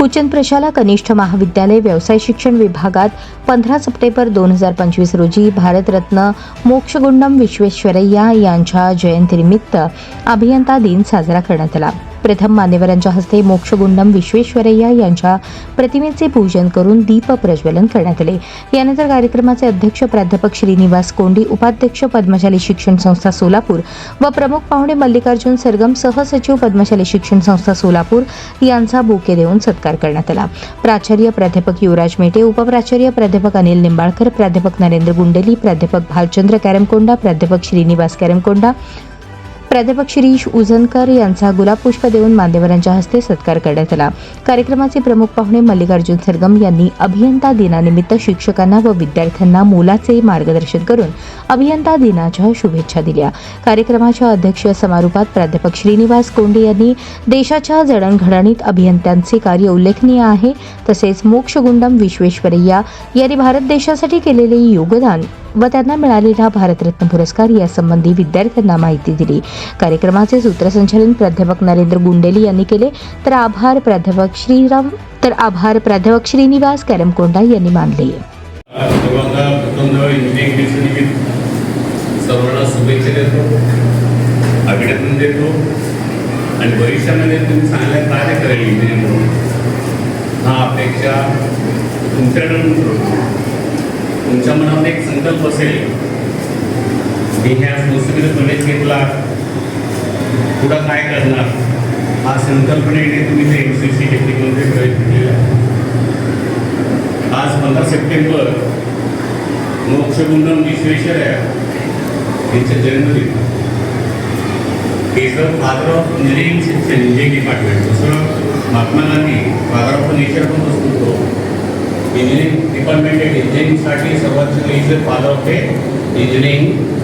कुचन प्रशाला कनिष्ठ महाविद्यालय व्यवसाय शिक्षण विभागात पंधरा सप्टेंबर दोन हजार पंचवीस रोजी भारतरत्न मोक्षगुंडम विश्वेश्वरय्या यांच्या जयंतीनिमित्त अभियंता दिन साजरा करण्यात आला. प्रथम मान्यवरांच्या हस्ते मोक्षगुंडम विश्वेश्वरय्या यांच्या प्रतिमेचे पूजन करून दीप प्रज्वलन करण्यात आले. यानंतर कार्यक्रमाचे अध्यक्ष प्राध्यापक श्रीनिवास कोंडी उपाध्यक्ष पद्मशाली शिक्षण संस्था सोलापूर व प्रमुख पाहुणे मल्लिकार्जुन सरगम सहसचिव पद्मशाली शिक्षण संस्था सोलापूर यांचा बुके देऊन सत्कार करण्यात आला. प्राचार्य प्राध्यापक युवराज मेटे उपप्राचार्य प्राध्यापक अनिल निंबाळकर प्राध्यापक नरेंद्र गुंडेली प्राध्यापक भालचंद्र कॅरमकोंडा प्राध्यापक श्रीनिवास कॅरमकोंडा प्राध्यापक शिरीष उजनकर यांचा गुलाबपुष्प देऊन मान्यवरांच्या हस्ते सत्कार करण्यात आला. कार्यक्रमाचे प्रमुख पाहुणे मल्लिकार्जुन सरगम यांनी अभियंता दिनानिमित्त शिक्षकांना व विद्यार्थ्यांना मोलाचे मार्गदर्शन करून अभियंता दिनाच्या शुभेच्छा दिल्या. कार्यक्रमाच्या अध्यक्ष समारोपात प्राध्यापक श्रीनिवास कोंडे यांनी देशाच्या जडणघडणीत अभियंत्यांचे कार्य उल्लेखनीय आहे. तसेच मोक्षगुंडम विश्वेश्वरय्या यांनी भारत देशासाठी केलेले योगदान व त्यांना मिळालेला भारतरत्न पुरस्कार यासंबंधी विद्यार्थ्यांना माहिती दिली. कार्यक्रमाचे सूत्रसंचालन प्राध्यापक नरेंद्र गुंडेली यांनी केले. तर आभार प्राध्यापक श्रीराम तर आभार प्राध्यापक श्रीनिवास कॅरमकोंडा यांनी मानले. सर्वांना शुभेच्छा देतो अभिनंदन देतो आणि भविष्यामध्ये तुम्ही चांगल्या कार्य करेल इंजिनिअर म्हणून. हा अपेक्षा तुमच्याकडून करतो तुमच्या मनात एक संकल्प असेल मी ह्या संस्थेमध्ये प्रवेश घेतला पुढं काय करणार? हा संकल्पनेने तुम्ही ते एम सी सी टेक्निकलमध्ये प्रवेश घेतलेला आज पंधरा सप्टेंबर मोक्षगुंडम विश्वेश्वरया यांचा जन्मदिन. Is the father of engineering शिक्षण इंजिनिअरिंग डिपार्टमेंट दुसरं Mahatma Gandhi father of nature पण असतो तो इंजिनिअरिंग डिपार्टमेंट इंजिनिअरिंगसाठी सर्वात is father of a engineering